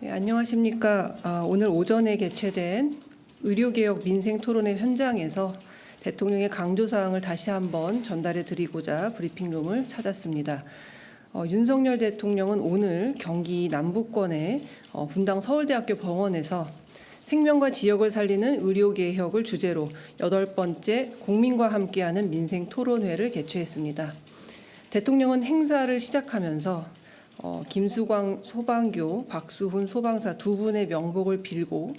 네, 안녕하십니까. 아, 오늘 오전에 개최된 의료개혁 민생 토론회 현장에서 대통령의 강조사항을 다시 한번 전달해 드리고자 브리핑룸을 찾았습니다. 어, 윤석열 대통령은 오늘 경기 남부권의 어, 분당 서울대학교 병원에서 생명과 지역을 살리는 의료개혁을 주제로 여덟 번째 국민과 함께하는 민생 토론회를 개최했습니다. 대통령은 행사를 시작하면서 어, 김수광 소방교, 박수훈 소방사 두 분의 명복을 빌고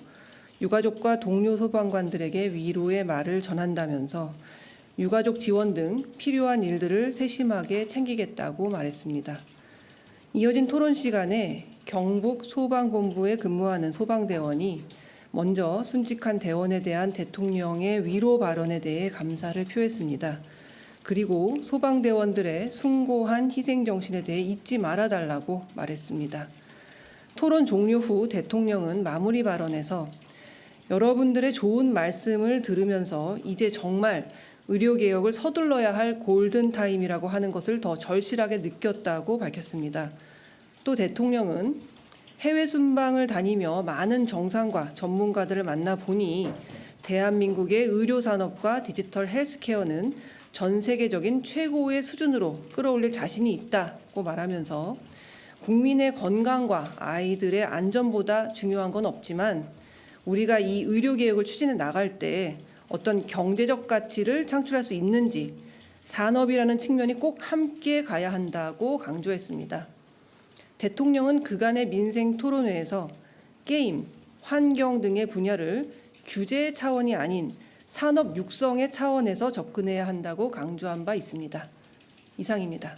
유가족과 동료 소방관들에게 위로의 말을 전한다면서 유가족 지원 등 필요한 일들을 세심하게 챙기겠다고 말했습니다. 이어진 토론 시간에 경북 소방본부에 근무하는 소방대원이 먼저 순직한 대원에 대한 대통령의 위로 발언에 대해 감사를 표했습니다. 그리고 소방대원들의 숭고한 희생 정신에 대해 잊지 말아달라고 말했습니다. 토론 종료 후 대통령은 마무리 발언에서 여러분들의 좋은 말씀을 들으면서 이제 정말 의료개혁을 서둘러야 할 골든타임이라고 하는 것을 더 절실하게 느꼈다고 밝혔습니다. 또 대통령은 해외 순방을 다니며 많은 정상과 전문가들을 만나 보니 대한민국의 의료산업과 디지털 헬스케어는 전 세계적인 최고의 수준으로 끌어올릴 자신이 있다고 말하면서 국민의 건강과 아이들의 안전보다 중요한 건 없지만 우리가 이 의료 개혁을 추진해 나갈 때 어떤 경제적 가치를 창출할 수 있는지 산업이라는 측면이 꼭 함께 가야 한다고 강조했습니다. 대통령은 그간의 민생 토론회에서 게임, 환경 등의 분야를 규제 차원이 아닌 산업 육성의 차원에서 접근해야 한다고 강조한 바 있습니다. 이상입니다.